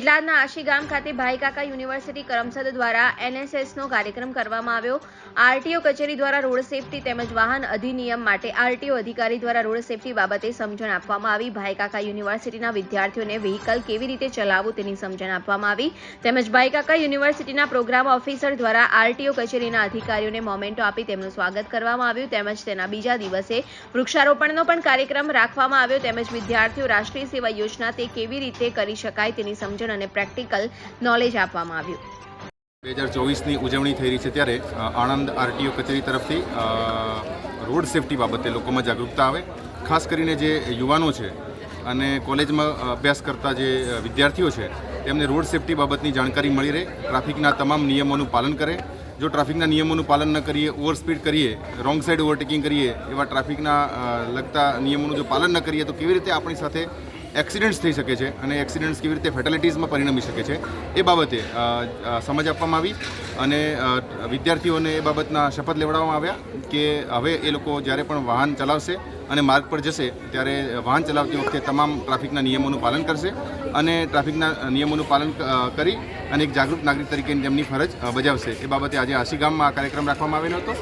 પેટલાદના આશી ગામ ખાતે ભાઈ કાકા યુનિવર્સિટી કરમસદ દ્વારા એનએસએસનો કાર્યક્રમ કરવામાં આવ્યો. આરટીઓ કચેરી દ્વારા રોડ સેફટી તેમજ વાહન અધિનિયમ માટે આરટીઓ અધિકારી દ્વારા રોડ સેફટી બાબતે સમજણ આપવામાં આવી. ભાઈ કાકા યુનિવર્સિટીના વિદ્યાર્થીઓને વ્હીકલ કેવી રીતે ચલાવવું તેની સમજણ આપવામાં આવી. તેમજ ભાઈ કાકા યુનિવર્સિટીના પ્રોગ્રામ ઓફિસર દ્વારા આરટીઓ કચેરીના અધિકારીઓને મોમેન્ટો આપી તેમનું સ્વાગત કરવામાં આવ્યું. તેમજ તેના બીજા દિવસે વૃક્ષારોપણનો પણ કાર્યક્રમ રાખવામાં આવ્યો. તેમજ વિદ્યાર્થીઓ રાષ્ટ્રીય સેવા યોજના તે કેવી રીતે કરી શકાય તેની સમજણ અને પ્રેક્ટિકલ નોલેજ આપવામાં આવ્યું. બે હજાર ચોવીસની ઉજવણી થઈ રહી છે ત્યારે આણંદ આરટીઓ કચેરી તરફથી રોડ સેફટી બાબતે લોકોમાં જાગૃતતા આવે. ખાસ કરીને જે યુવાનો છે અને કોલેજમાં અભ્યાસ કરતા જે વિદ્યાર્થીઓ છે, તેમને રોડ સેફટી બાબતની જાણકારી મળી રહે, ટ્રાફિકના તમામ નિયમોનું પાલન કરે. જો ટ્રાફિકના નિયમોનું પાલન ન કરીએ, ઓવર સ્પીડ કરીએ, રોંગ સાઈડ ઓવરટેકિંગ કરીએ, એવા ટ્રાફિકના લગતા નિયમોનું જો પાલન ન કરીએ, તો કેવી રીતે આપણી સાથે એક્સિડન્ટ્સ થઈ શકે છે અને એક્સિડન્ટ્સ કેવી રીતે ફેટેલિટીઝમાં પરિણમી શકે છે એ બાબતે સમજ આપવામાં આવી અને વિદ્યાર્થીઓને એ બાબતના શપથ લેવડાવવામાં આવ્યા કે હવે એ લોકો જ્યારે પણ વાહન ચલાવશે અને માર્ગ પર જશે ત્યારે વાહન ચલાવતી વખતે તમામ ટ્રાફિકના નિયમોનું પાલન કરશે અને ટ્રાફિકના નિયમોનું પાલન કરી અને એક જાગૃત નાગરિક તરીકે તેમની ફરજ બજાવશે. એ બાબતે આજે આશી ગામમાં આ કાર્યક્રમ રાખવામાં આવેલો હતો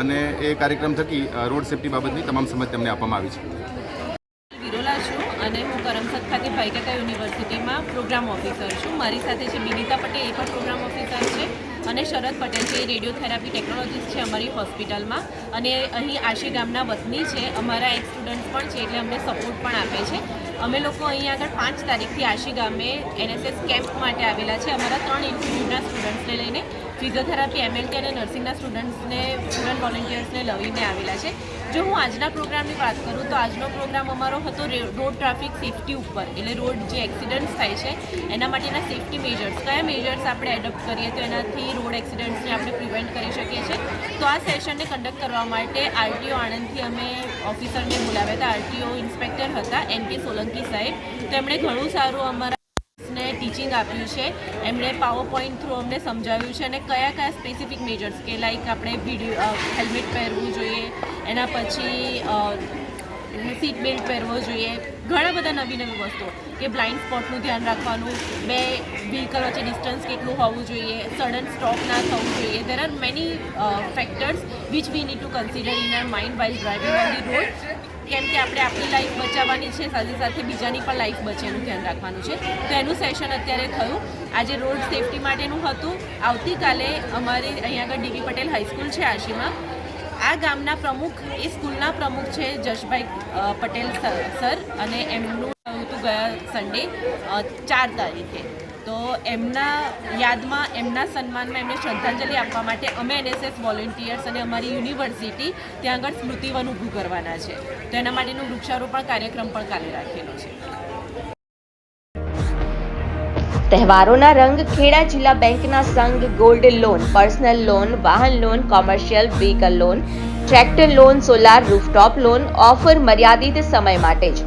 અને એ કાર્યક્રમ થકી રોડ સેફટી બાબતની તમામ સમજ તેમને આપવામાં આવી છે વિરોલા છું અને હું કરમસદ ખાતે ભાઈકાકા યુનિવર્સિટીમાં પ્રોગ્રામ ઓફિસર છું. મારી સાથે છે બિનિતા પટેલ, એ પણ પ્રોગ્રામ ઓફિસર છે. અને શરદ પટેલ છે, એ રેડિયોથેરાપી ટેકનોલોજીસ્ટ છે અમારી હોસ્પિટલમાં. અને અહીં આશી ગામના વતની છે. અમારા એક સ્ટુડન્ટ પણ છે, એટલે અમને સપોર્ટ પણ આપે છે. અમે લોકો અહીં આગળ પાંચ તારીખથી આશી ગામે એનએસએસ કેમ્પ માટે આવેલા છે. અમારા ત્રણ ઇન્સ્ટિટ્યૂટના સ્ટુડન્ટ્સને લઈને ફિઝિયોથેરાપી, એમએલટી અને નર્સિંગના સ્ટુડન્ટ્સને, સ્ટુડન્ટ વોલેન્ટિયર્સને લઈને આવેલા છે. જો હું આજના પ્રોગ્રામની વાત કરું તો આજનો પ્રોગ્રામ અમારો હતો રોડ ટ્રાફિક સેફટી ઉપર, એટલે રોડ જે એક્સિડન્ટ્સ થાય છે, એના માટેના સેફટી મેજર્સ કયા મેજર્સ આપણે એડોપ્ટ કરીએ તો એનાથી રોડ એક્સિડન્ટ્સને આપણે પ્રિવેન્ટ કરી શકીએ છીએ. તો આ સેશનને કન્ડક્ટ કરવા માટે આરટીઓ આણંદથી અમે ઓફિસરને બોલાવ્યા હતા. આરટીઓ ઇન્સ્પેક્ટર હતા, એન કે સોલંકી સાહેબ. તેમણે ઘણું સારું અમારા ટીચિંગ આપ્યું છે. એમણે પાવર પોઈન્ટ થ્રુ અમને સમજાવ્યું છે અને કયા કયા સ્પેસિફિક મેજર્સ કે લાઈક આપણે વીડિયો હેલ્મેટ પહેરવું જોઈએ, એના પછી સીટ બેલ્ટ પહેરવો જોઈએ, ઘણા બધા નવી નવી વસ્તુઓ કે બ્લાઇન્ડ સ્પોટનું ધ્યાન રાખવાનું, બે વ્હીકલ વચ્ચે ડિસ્ટન્સ કેટલું હોવું જોઈએ સડન સ્ટોપ ના થવું જોઈએ. There are many factors which we need to consider in our mind while driving on the road કેમ કે આપણે આપણી લાઈફ બચાવવાની છે, સાથે સાથે બીજાની પણ લાઈફ બચે એનું ધ્યાન રાખવાનું છે. તો એનું સેશન અત્યારે થયું. આજે રોડ સેફટી માટેનું હતું. આવતીકાલે અમારી અહીંયા આગળ ડીવી પટેલ હાઈસ્કૂલ છે આશીમાં. આ ગામના પ્રમુખ, એ સ્કૂલના પ્રમુખ છે જશભાઈ પટેલ સર અને એમનું હતું ગયા સન્ડે ચાર તારીખે. તો એમના યાદમાં, એમના સન્માનમાં એમને શ્રદ્ધાંજલિ આપવા માટે અમે એનએસએસ વોલેન્ટિયર્સ અને અમારી યુનિવર્સિટી ત્યાં આગળ સ્મૃતિવન ઊભું કરવાના છે. તો એના માટેનું વૃક્ષારોપણ કાર્યક્રમ પણ કાલે રાખેલો છે. તહેવારોના રંગ ખેડા જિલ્લા બેંકના સંઘ ગોલ્ડ લોન, પર્સનલ લોન, વાહન loan, commercial vehicle loan, tractor loan, solar rooftop loan, offer મર્યાદિત સમય માટે જ.